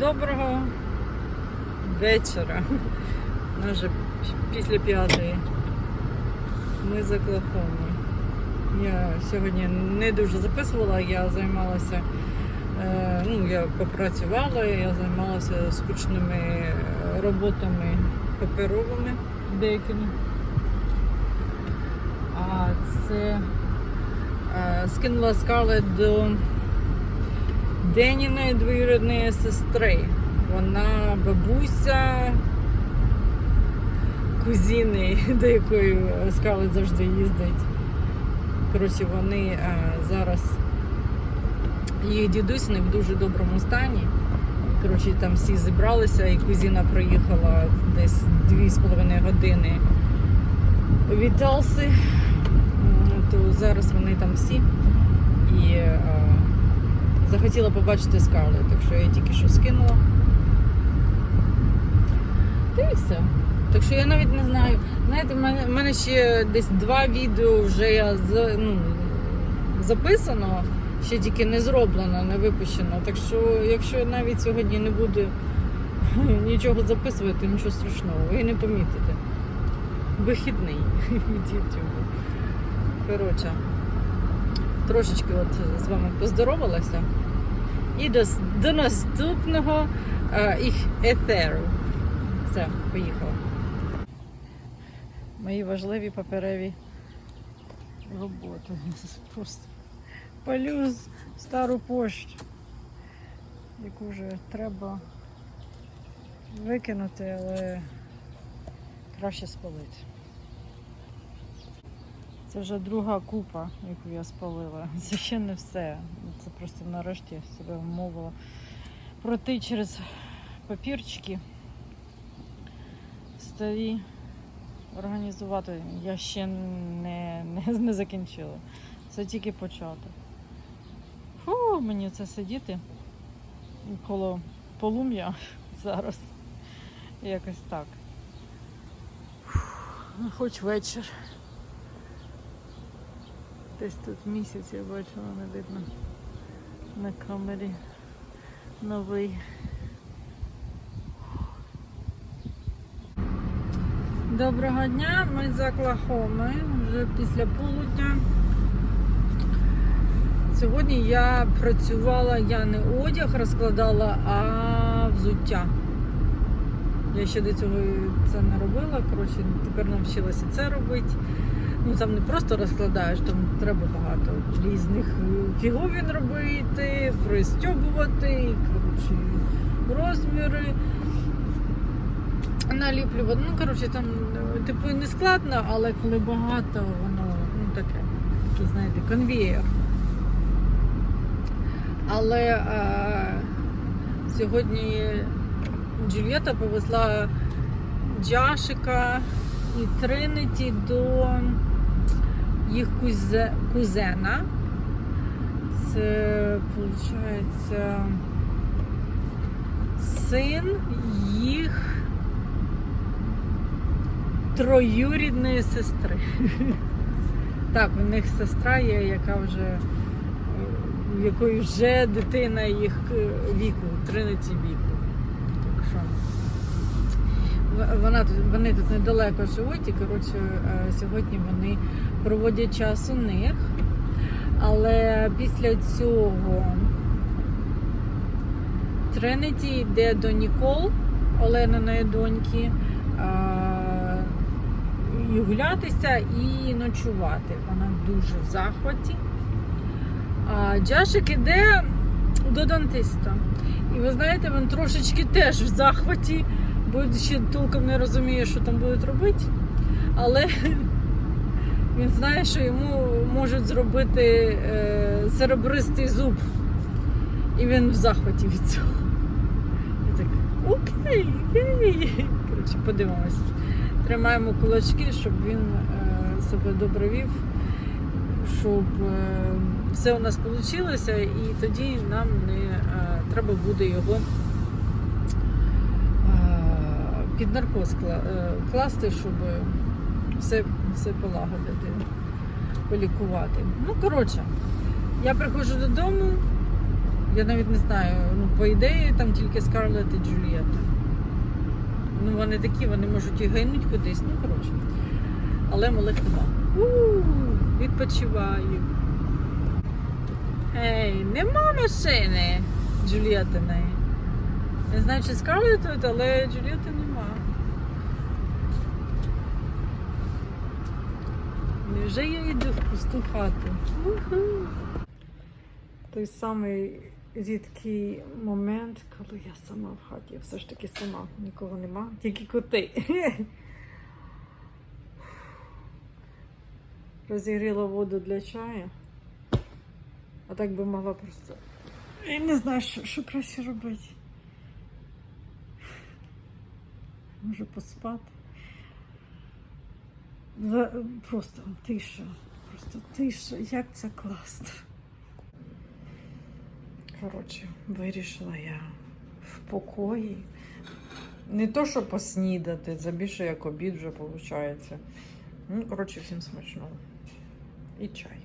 Доброго вечора. Ну, вже після п'ятої. Ми за Клахомі. Я сьогодні не дуже записувала, я займалася, е, ну, я попрацювала, я займалася скучними роботами паперовими деякими. А це е, скинула Скарлет до Деніної двоюрідної сестри. Вона бабуся кузіни, до якої Скарлет завжди їздить. Коротше, вони е, зараз її дідусь не в дуже доброму стані. Коротше, там всі зібралися, і кузіна проїхала десь 2,5 години від Талси. То зараз вони там всі. І е, захотіла побачити Скарлет, так що я тільки що скинула. Та і все. Так що я навіть не знаю. Знаєте, в мене, ще десь два відео вже я ну, записано, ще тільки не зроблено, не випущено. Так що, якщо навіть сьогодні не буду нічого записувати, нічого страшного, ви не помітите. Вихідний від YouTube. Коротше, трошечки от з вами поздоровалася. І до, до наступного е, їх етеру. Все, поїхала. Мої важливі папереві роботи. Просто палю стару пошту, яку вже треба викинути, але краще спалити. Це вже друга купа, яку я спалила. Це ще не все. Це просто нарешті себе вмовила пройти через папірчики старі організувати. Я ще не, не, не закінчила. Це тільки початок. Фу, мені це сидіти коло полум'я зараз. Якось так. Ну, Хоч вечір. Десь тут місяць я бачила, не видно на камері новий. Доброго дня, ми з Оклахоми, вже після полудня. Сьогодні я працювала, я не одяг розкладала, а взуття. Я ще до цього це не робила. Коротше, тепер навчилася це робити. Ну там не просто розкладаєш, там треба багато різних фіговін робити, пристьобувати, коротше, розміри наліплювати. Ну, коротше, там, е, типу, не складно, але коли багато, воно ну, таке, такий, знаєте, конвієр. Але е, сьогодні Джульєта повезла Джашика і Тринеті до їх кузена. Це, виходить, син їх троюрідної сестри. Так, у них сестра є, яка вже е, у якої вже дитина їх е, віку, триниці віку. Так що в- вона вони тут недалеко живуть, і коротше, е, сьогодні вони проводять час у них. Але після цього Тринеті йде до Нікол, Олениної доньки, е, і гулятися і ночувати. Вона дуже в захваті. А Джашик іде до дантиста. І ви знаєте, він трошечки теж в захваті, бо ще толком не розуміє, що там будуть робити. Але він знає, що йому можуть зробити е, серебристий зуб. І він в захваті від цього. Я так, окей, єй. Коротше, подивимось. Тримаємо кулачки, щоб він е, себе добре вів, щоб е, все у нас вийшло, і тоді нам не треба буде його під наркоз е, класти, щоб все, все полагодити, полікувати. Ну, коротше, я приходжу додому, Я навіть не знаю. Ну, по ідеї, там тільки Скарлет і Джулієта. Ну, вони такі, вони можуть і гинуть кудись, ну коротше. Але малих нема. У, відпочиваю. Ей, нема машини Джулієтиної. Не знаю, чи Скарлет тут, але Джулієти. Невже я йду в пусту хату? Той самий рідкий момент, коли я сама в хаті. Я все ж таки сама, нікого нема, тільки коти. Розігріла воду для чаю. А так би могла просто. Я не знаю, що, що краще робити. Може поспати. За... Просто тиша. Просто тиша. Як це класно. Коротше, вирішила я в покої. Не то, що поснідати, це більше як обід вже виходить. Ну, коротше, всім смачного. І чай.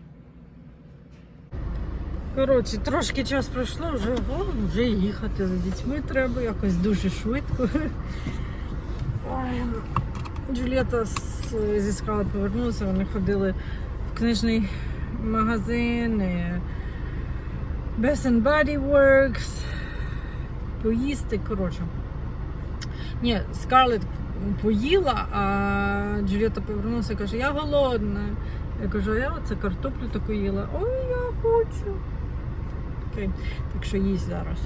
Коротше, трошки час пройшло, вже, о, вже їхати за дітьми треба, якось дуже швидко. Ой, Джулієта зі скали повернулася, вони ходили в книжний магазин. е, Bath and Body Works. Поїсти, коротше. Ні, Скарлет поїла, а Джулієта повернулася і каже, я голодна. Я кажу, я оце картоплю таку їла. Ой, я хочу. Окей, так що їсть зараз.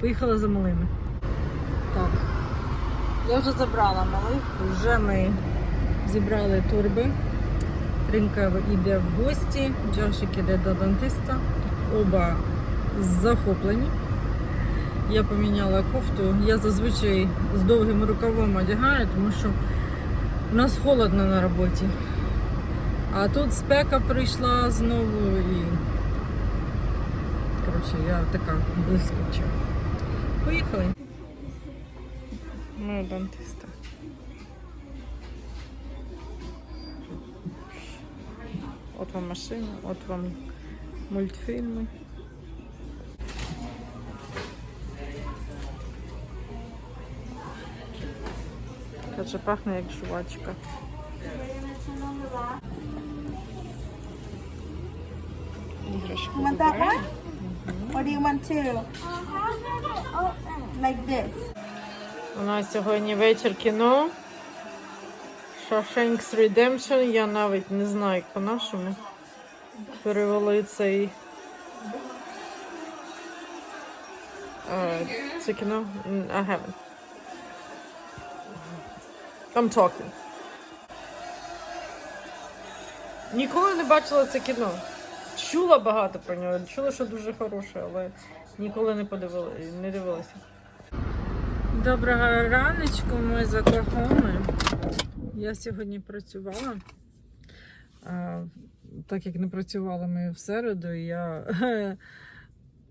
Поїхала за малими. Так. Я вже забрала малих, вже ми зібрали турби. Тринка йде в гості, Джашик іде до дантиста. Оба захоплені. Я поміняла кофту. Я зазвичай з довгим рукавом одягаю, тому що у нас холодно на роботі. А тут спека прийшла знову і. Коротше, я така блискуча. Поїхали. Ми у дантиста. От вам машина, от вам мультфільми. Каже, пахне як жувачка. Іграшки. Want that вибираємо. one? Or do you want two? Like this. У нас сьогодні вечір кіно. Shawshanks Redemption. Я навіть не знаю, як по-нашому перевели цей. Е, Це кіно? I haven't. I'm talking. Ніколи не бачила це кіно. Чула багато про нього, чула, що дуже хороше, але ніколи не подивила, не дивилася. Доброго раночку, ми з Оклахоми. Я сьогодні працювала. А, так як не працювала ми в середу, я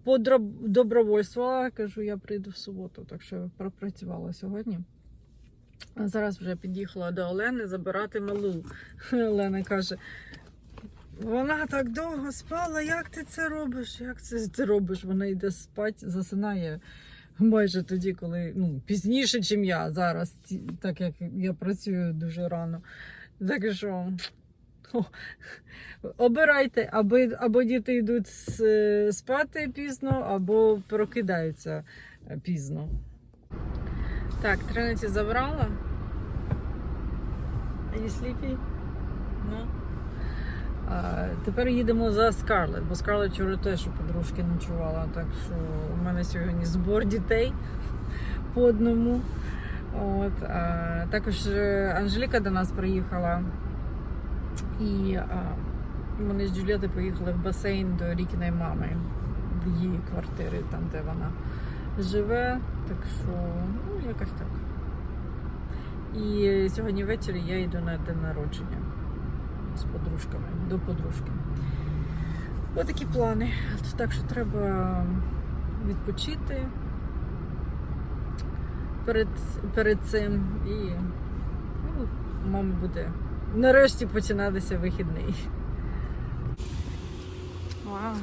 добровольствувала, кажу, я прийду в суботу, так що пропрацювала сьогодні. А зараз вже під'їхала до Олени забирати малу. Олена каже: вона так довго спала, як ти це робиш? Як це робиш? Вона йде спати, засинає майже тоді, коли ну, пізніше, ніж я зараз, так як я працюю дуже рано. Так що о, обирайте, або, або діти йдуть спати пізно, або прокидаються е, пізно. Так, Тринеті забрала. Are you sleepy? Тепер їдемо за Скарлет, бо Скарлет вчора теж у подружки ночувала. Так що у мене сьогодні збор дітей по одному. От, а, також е, Анжеліка до нас приїхала. І а, вони з Джулієти поїхали в басейн до Рікіної мами, в її квартири, там, де вона живе. Так що, ну, якось так. І сьогодні ввечері я йду на день народження з подружками, до подружки. Ось такі плани. Так що треба відпочити перед, перед цим і ну, мама буде нарешті починатися вихідний. Вау.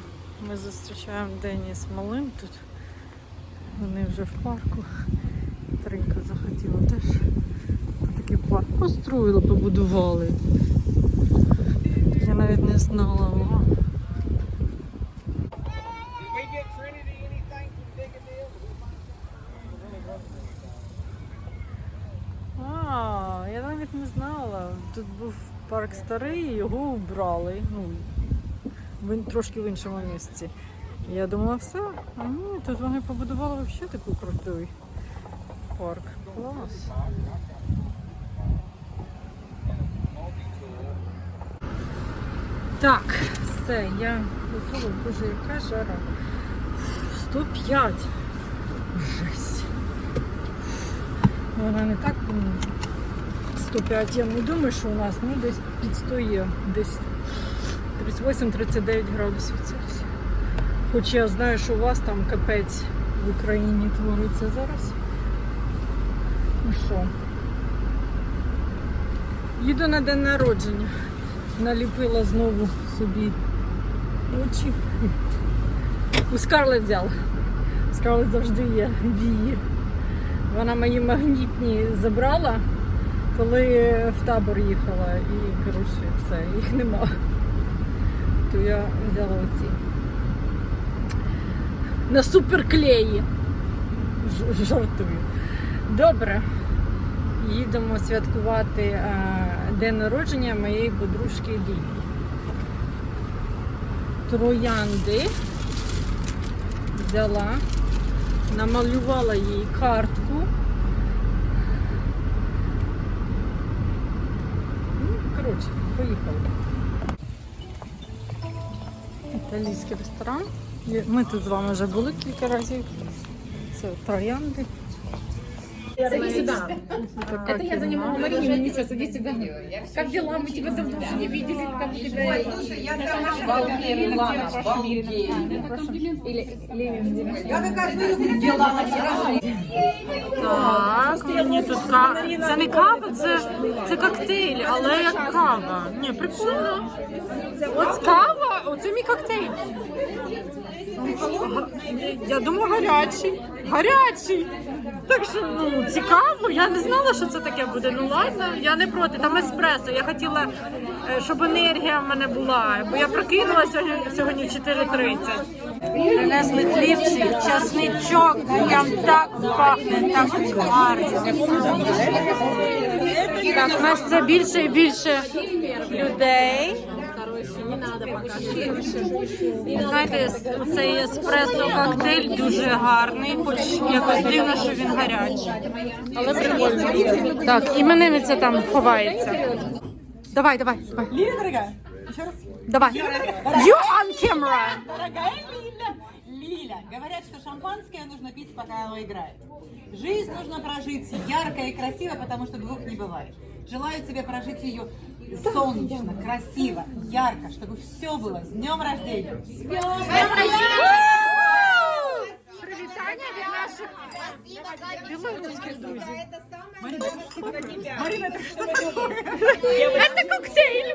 Ми зустрічаємо Дені з малим тут. Вони вже в парку. Тринька захотіла теж. Такий парк построїли, побудували. Навіть не знала. А, я навіть не знала. Тут був парк старий, його убрали. Ну, він трошки в іншому місці. Я думала, все. А ні, тут вони побудували взагалі такий крутий парк. Клас. Так, все, я готова. Боже, яка жара. 105. Жесть. Вона не так 105, я не думаю, що у нас ну, десь під 100 є, десь 38-39 градусів Цельсія. Хоч я знаю, що у вас там капець в Україні твориться зараз. Ну що? Їду на день народження. Наліпила знову собі очі. У Скарлет взяла. Скарлет завжди є вії. Вона мої магнітні забрала, коли в табор їхала, і коротше, все, їх нема. То я взяла оці. На суперклеї. Жартую. Добре. Їдемо святкувати день народження моєї подружки Лілі. Троянди взяла намалювала їй картку. Ну, коротше, поїхали. Італійський ресторан. Ми тут з вами вже були кілька разів. Це троянди. Это не сюда. Така Это я занимала кімната. Марину, ничего, садись сюда. Как дела? Мы тебя давно уже не видели. Как у тебя это? Балгеры, Лана, Балгеры. Или Ленин. Так, мені тут кава. Це не кава, це, це коктейль, але як кава. Ні, прикольно. От кава, оце мій коктейль. Я думаю, гарячий. Гарячий. Так що ну, цікаво, я не знала, що це таке буде. Ну ладно, я не проти. Там еспресо. Я хотіла, е, щоб енергія в мене була, бо я прокинулася сьогодні, сьогодні в 4.30. Принесли хлібчик, часничок, прям так пахне, так гарно. Так, у нас це більше і більше людей. Знаєте, цей еспресо коктейль дуже гарний, хоч якось дивно, що він гарячий. Але прикольно. Так, іменинниця там ховається. Давай, давай, давай. Лиля, дорогая, еще раз. Давай. You on camera. Дорогая Лиля. Лиля, говорят, что шампанское нужно пить, пока оно играет. Жизнь нужно прожить ярко и красиво, потому что двух не бывает. Желаю тебе прожить ее солнечно, красиво, ярко, чтобы все было. С днем рождения! Привітання від наших білоруських друзів. Марина, это что Це коктейль.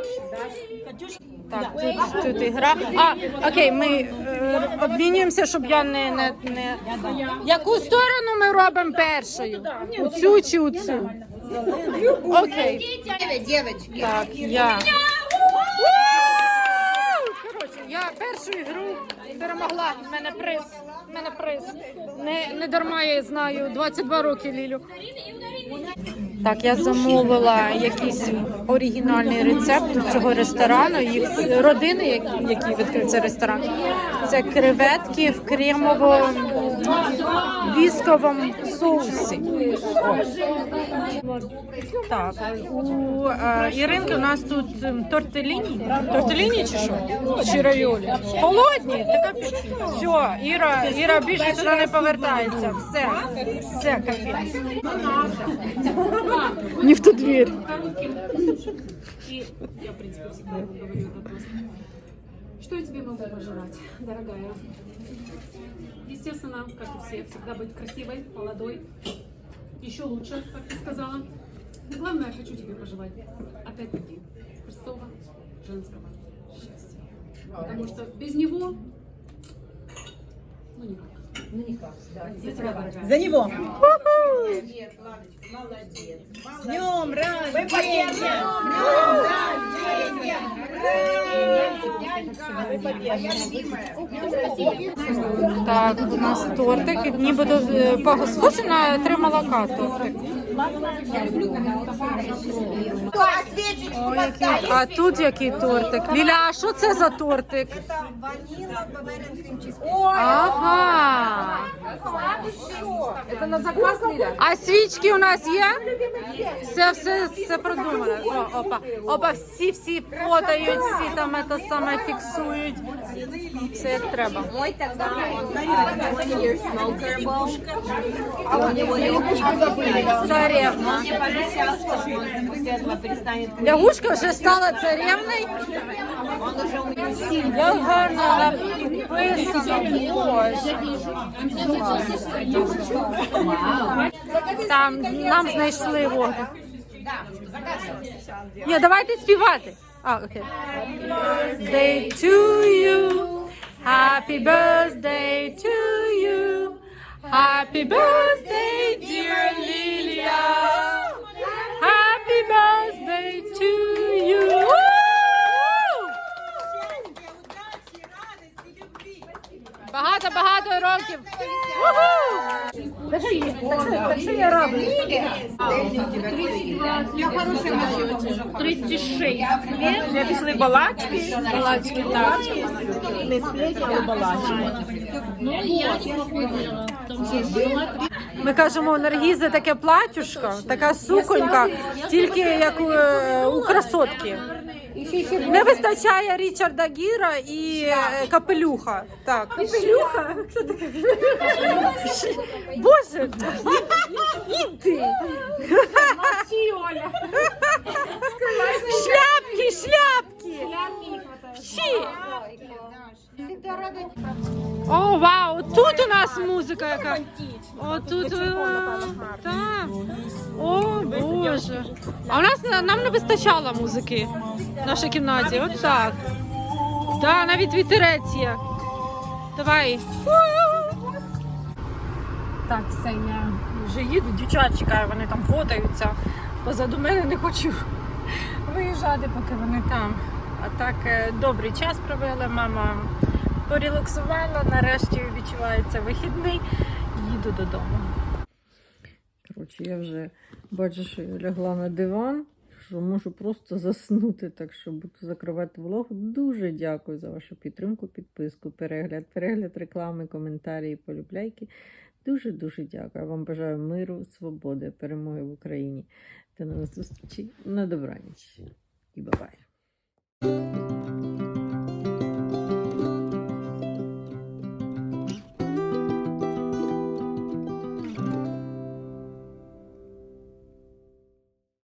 Так, тут, тут ігра. А, окей, ми е, обмінюємося, щоб я не, не, не... Яку сторону ми робимо першою? У цю чи у Окей. Девочки. Так, я. Коротше, я першу ігру перемогла. В мене приз. В мене приз. Не, не дарма я знаю 22 роки Лілю. Так, я замовила якийсь оригінальний рецепт цього ресторану. Їх родини, які, які відкрив цей ресторан. Це креветки в кремово вісковому соусі. Так, у е, Іринки у нас тут ем, тортеліні. Тортеліні чи що? Чи равіолі? Холодні? Така пі- Все, Іра, Іра більше сюди не повертається. Все, все, капець. Не в ту дверь. Что я тебе могу пожелать, дорогая? Естественно, как и все, всегда быть красивой, молодой, еще лучше, как ты сказала. Но главное, я хочу тебе пожелать, опять-таки, простого женского счастья. Потому что без него Ну никак. За него. Так, у нас тортик, нібито е, по- схоже на три молока тортик. А тут який тортик? Ліля, а що це за тортик? Ага. Это на заказ, Лиля? А свічки у нас є? Все, все, все продумано. О, опа, опа, всі, всі фотають, всі там це саме фіксують. Все як треба. Царевна. Мне пообещал, что он после этого перестанет Лягушка вже стала царевною. Як гарно написано, боже. Там нам знайшли вогник. Ні, давайте співати. А, окей. Birthday to you. Happy birthday to you. Happy birthday, dear Багато багато років. Що я роблю? 36. Вже пішли балачки. Балачки, так. Не сплять, але балачки. Ми кажемо, у Наргізи таке платюшко, така суконька, тільки як е, у красотки. Не вистачає Річарда Гіра і е, капелюха. Так. Капелюха? Хто таке? Боже, іди. Шляпки, шляпки. Вчи. О, вау! Тут у нас музика яка. О, тут. Так. О, Боже. А у нас нам не вистачало музики в нашій кімнаті. От так. Да, навіть вітерець є. Давай. Так, все, я вже їду, дівчат чекаю, вони там фотаються. Позаду мене не хочу виїжджати, поки вони там. А так е, добрий час провела. Мама порелаксувала, нарешті відчувається вихідний. Їду додому. Коротше, я вже бачу, що я лягла на диван, що можу просто заснути, так що буду закривати влог. Дуже дякую за вашу підтримку, підписку, перегляд, перегляд реклами, коментарі, полюбляйки. Дуже-дуже дякую. Вам бажаю миру, свободи, перемоги в Україні. До нових зустрічей на добраніч і бабай.